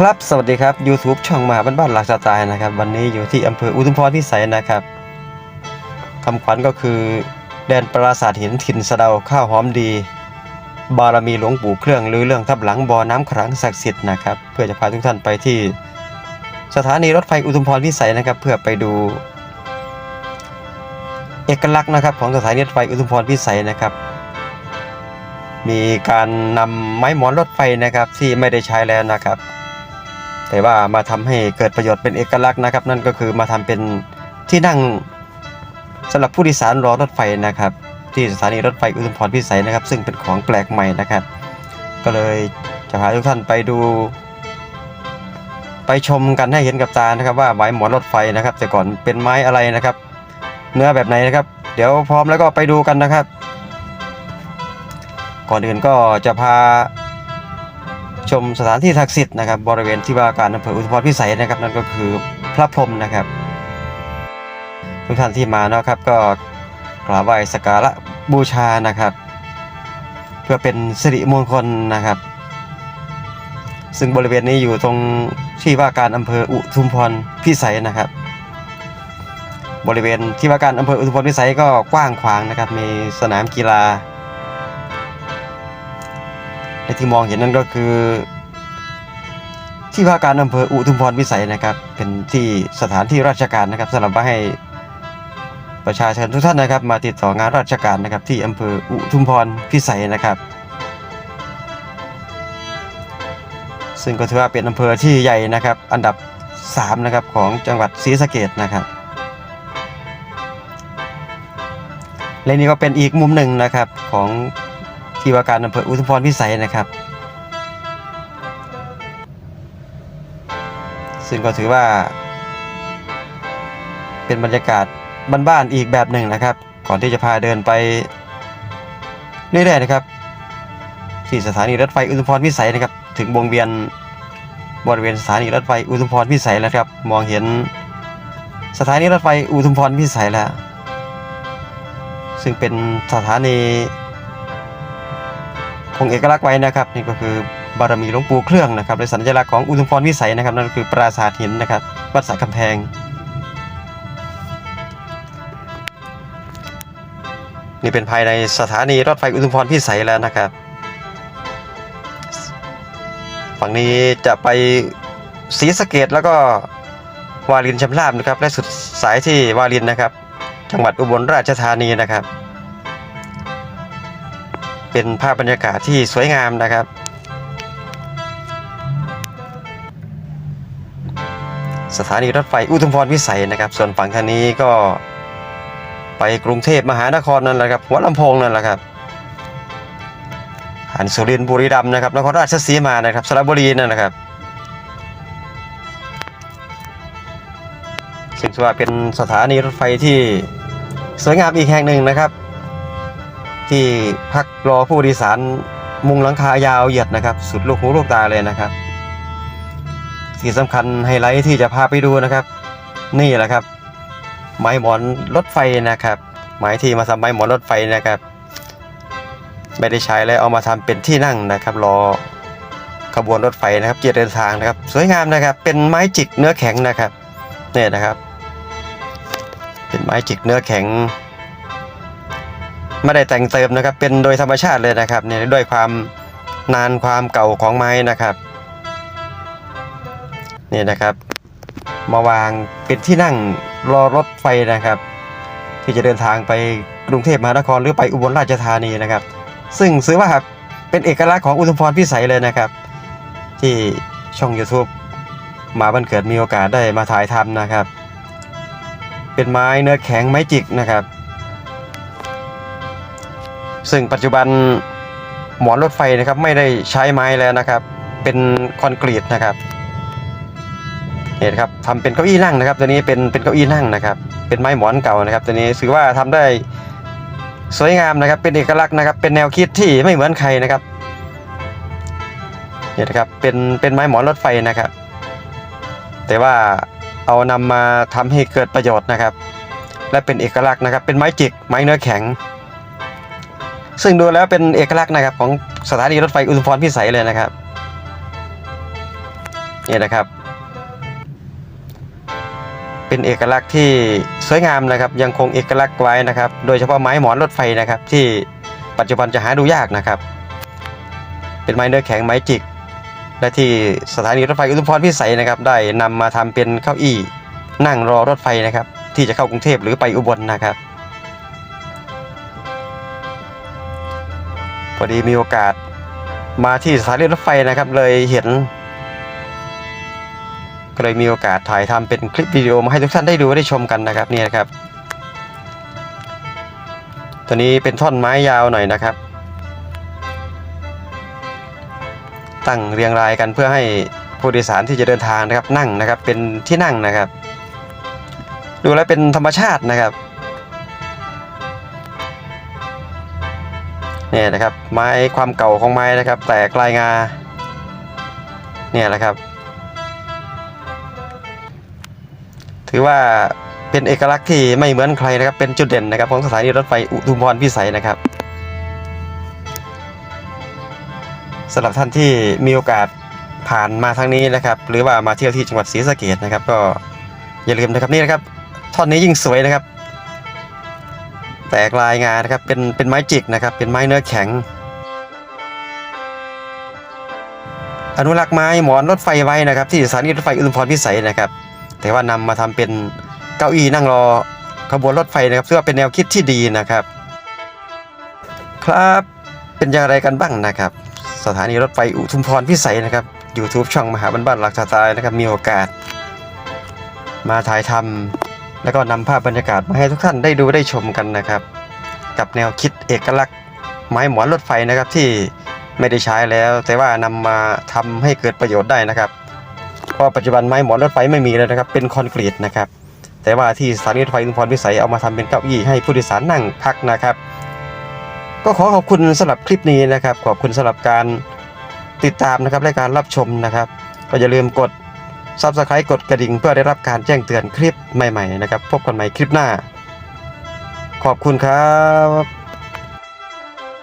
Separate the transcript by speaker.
Speaker 1: ครับ สวัสดีครับ YouTube ช่องมหาบ้านบ้านหลักสไตล์นะครับ วันนี้อยู่ที่อำเภออุทุมพรพิสัยนะครับคำขวัญก็คือแดนปราสาทหินถิ่นสะเดาข้าวหอมดี บารมีหลวงปู่เครื่องหรือเรื่องทับหลังบ่อน้ำขลังศักดิ์สิทธิ์นะครับเพื่อจะพาทุกท่านไปที่ สถานีรถไฟอุทุมพรพิสัยนะครับ เพื่อไปดู เอกลักษณ์นะครับของสถานีรถไฟอุทุมพรพิสัยนะครับมีการนำไม้หมอนรถไฟนะครับที่ไม่ได้ใช้แล้วนะครับ แต่ว่ามาทำให้เกิดประโยชน์เป็นเอกลักษณ์นะครับ นั่นก็คือมาทำเป็นที่นั่งสำหรับผู้โดยสารรอรถไฟนะครับ ที่สถานีรถไฟอุทุมพรพิสัยนะครับ ซึ่งเป็นของแปลกใหม่นะครับ ก็เลยจะพาทุกท่านไปดู ไปชมกันให้เห็นกับตานะครับว่าไม้หมอนรถไฟนะครับ แต่ก่อนเป็นไม้อะไรนะครับ เนื้อแบบไหนนะครับ เดี๋ยวพร้อมแล้วก็ไปดูกันนะครับ ก่อนอื่นก็จะพา ชมสถานที่ศักดิ์สิทธิ์นะครับบริเวณที่ว่าการอำเภออุทุมพรพิสัยนะครับ นั่นก็คือพระพรหมนะครับ ทุกท่านที่มาเนาะครับก็กราบไหว้สักการะบูชานะครับ เพื่อเป็นสิริมงคลนะครับ ซึ่งบริเวณนี้อยู่ตรงที่ว่าการอำเภออุทุมพรพิสัยนะครับ บริเวณที่ว่าการอำเภออุทุมพรพิสัยก็กว้างขวางนะครับ มีสนามกีฬา และที่มองเห็นนั่นก็คือ ที่ว่าการอำเภออุทุมพรวิสัยนะครับ เป็นที่สถานที่ราชการนะครับสำหรับให้ประชาชนทุกท่านนะครับ มาติดต่องานราชการนะครับ ที่อำเภออุทุมพรพิสัยนะครับ ซึ่งก็ถือว่าเป็นอำเภอที่ใหญ่นะครับ อันดับ 3 นะครับของจังหวัดศรีสะเกดนะครับ และนี่ก็เป็นอีกมุมหนึ่งนะครับของ ที่ว่าการอำเภออุทุมพรพิสัยนะครับ ซึ่งก็ถือว่า เป็นบรรยากาศบ้านๆอีกแบบหนึ่งนะครับ ก่อนที่จะพาเดินไปเรื่อยๆนะครับ ที่สถานีรถไฟอุทุมพรพิสัยนะครับ ถึงวงเวียนบริเวณสถานีรถไฟอุทุมพรพิสัยแล้วครับ มองเห็นสถานีรถไฟอุทุมพรพิสัยแล้ว ซึ่งเป็นสถานี คงเอกลักษณ์ไว้นะครับนี่ก็คือบารมีหลวงปู่เครื่องนะครับและสัญลักษณ์ของอุทุมพรวิสัยนะครับนั่นก็คือปราสาทหินนะครับวัดสระกำแพง นี่เป็นภายในสถานีรถไฟอุทุมพรพิสัยแล้วนะครับ ฝั่งนี้จะไปศรีสะเกดแล้วก็วารินชำราบนะครับและสุดสายที่วารินนะครับ จังหวัดอุบลราชธานีนะครับ เป็นภาพบรรยากาศที่สวยงามนะครับ สถานีรถไฟอุทุมพรวิสัยนะครับ ส่วนฝั่งทางนี้ก็ไปกรุงเทพมหานครนั่นแหละครับหัวลำโพงนั่นแหละครับหันสุรินทร์บุรีรัมย์นะครับนครราชสีมานะครับสระบุรีนั่นแหละครับซึ่งถือว่าเป็นสถานีรถไฟที่สวยงามอีกแห่งหนึ่งนะครับ ที่พักรอผู้โดยสารมุงหลังคายาวเหยียดนะครับ สุดลูกหูลูกตาเลยนะครับที่สำคัญไฮไลท์ที่จะพาไปดูนะครับ นี่แหละครับ ไม้หมอนรถไฟนะครับไม้ที่มาทำไม้หมอนรถไฟนะครับ ไม่ได้ใช้แล้วเอามาทำเป็นที่นั่งนะครับ รอขบวนรถไฟนะครับเจะเดินทางนะครับ สวยงามนะครับ เป็นไม้จิกเนื้อแข็งนะครับเนี่ยนะครับ เป็นไม้จิกเนื้อแข็ง ไม่ได้แต่งเติมนะครับ เป็นโดยธรรมชาติเลยนะครับเนี่ยด้วยความนานความเก่าของไม้นะครับนี่นะครับ มาวางเป็นที่นั่งรอรถไฟนะครับ ที่จะเดินทางไปกรุงเทพมหานครหรือไปอุบลราชธานีนะครับ ซึ่งซื้อว่าเป็นเอกลักษณ์ของอุทุมพรพิสัยเลยนะครับ ที่ช่อง YouTube มาบันเกิดมีโอกาสได้มาถ่ายทำนะครับ เป็นไม้เนื้อแข็งไม้จิกนะครับ ซึ่งปัจจุบันหมอนรถไฟนะครับไม่ได้ใช้ไม้แล้วนะครับ เป็นคอนกรีตนะครับเนี่ยนครับทำเป็นเก้าอี้นั่งนะครับ ตัวนี้เป็นเป็นเก้าอี้นั่งนะครับ เป็นไม้หมอนเก่านะครับ ตัวนี้ถือว่าทำได้สวยงามนะครับ เป็นเอกลักษณ์นะครับ เป็นแนวคิดที่ไม่เหมือนใครนะครับเนี่ยนครับเป็นเป็นไม้หมอนรถไฟนะครับ แต่ว่าเอานำมาทำให้เกิดประโยชน์นะครับ และเป็นเอกลักษณ์นะครับ เป็นไม้จิกไม้เนื้อแข็ง ซึ่งดูแล้วเป็นเอกลักษณ์นะครับของสถานีรถไฟอุทุมพรพิสัยเลยนะครับนี่นะครับ เป็นเอกลักษณ์ที่สวยงามนะครับ ยังคงเอกลักษณ์ไว้นะครับ โดยเฉพาะไม้หมอนรถไฟนะครับ ที่ปัจจุบันจะหาดูยากนะครับ เป็นไม้เนื้อแข็งไม้จิกและที่สถานีรถไฟอุทุมพรพิสัยนะครับ ได้นำมาทำเป็นเก้าอี้นั่งรอรถไฟนะครับ ที่จะเข้ากรุงเทพหรือไปอุบลนะครับ พอดีมีโอกาสมาที่สถานีรถไฟนะครับเลยเห็นก็เลยมีโอกาสถ่ายทำเป็นคลิปวิดีโอมาให้ทุกท่านได้ดูได้ชมกันนะครับนี่นะครับ ตัวนี้เป็นท่อนไม้ยาวหน่อยนะครับ ตั้งเรียงรายกันเพื่อให้ผู้โดยสารที่จะเดินทางนะครับนั่งนะครับเป็นที่นั่งนะครับ ดูแล้วเป็นธรรมชาตินะครับ เนี่ยนะครับไม้ความเก่าของไม้นะครับ แตกลายงาเนี่ยแหละครับ ถือว่าเป็นเอกลักษณ์ที่ไม่เหมือนใครนะครับ เป็นจุดเด่นนะครับของสถานีรถไฟอุทุมพรพิสัยนะครับสำหรับท่านที่มีโอกาสผ่านมาทางนี้นะครับ หรือว่ามาเที่ยวที่จังหวัดศรีสะเกษนะครับ ก็อย่าลืมนะครับนี่นะครับท่อนนี้ยิ่งสวยนะครับ แตกลายงานะครับเป็นเป็นไม้จิกนะครับ เป็นไม้เนื้อแข็ง อนุรักษ์ไม้หมอนรถไฟไว้นะครับ ที่สถานีรถไฟอุทุมพรพิสัยนะครับ แต่ว่านำมาทำเป็นเก้าอี้นั่งรอขบวนรถไฟนะครับซึ่งว่าเป็นแนวคิดที่ดีนะครับ ครับเป็นอย่างไรกันบ้างนะครับ สถานีรถไฟอุทุมพรพิสัยนะครับ YouTube ช่องมหาบ้านบ้านหลักสไตล์นะครับมีโอกาส มาถ่ายทำ แล้วก็นำภาพบรรยากาศมาให้ทุกท่านได้ดูได้ชมกันนะครับ กับแนวคิดเอกลักษณ์ไม้หมอนรถไฟนะครับที่ไม่ได้ใช้แล้ว แต่ว่านำมาทำให้เกิดประโยชน์ได้นะครับเพราะปัจจุบันไม้หมอนรถไฟไม่มีแล้วนะครับเป็นคอนกรีตนะครับแต่ว่าที่สถานีรถไฟอุพรพิสัยเอามาทำเป็นเก้าอี้ให้ผู้โดยสารนั่งพักนะครับ ก็ขอขอบคุณสำหรับคลิปนี้นะครับ ขอบคุณสำหรับการติดตามนะครับและการรับชมนะครับ ก็อย่าลืมกด ซับสไครต์กดกระดิ่งเพื่อได้รับการแจ้งเตือนคลิปใหม่ๆนะครับ พบกันใหม่คลิปหน้า ขอบคุณครับ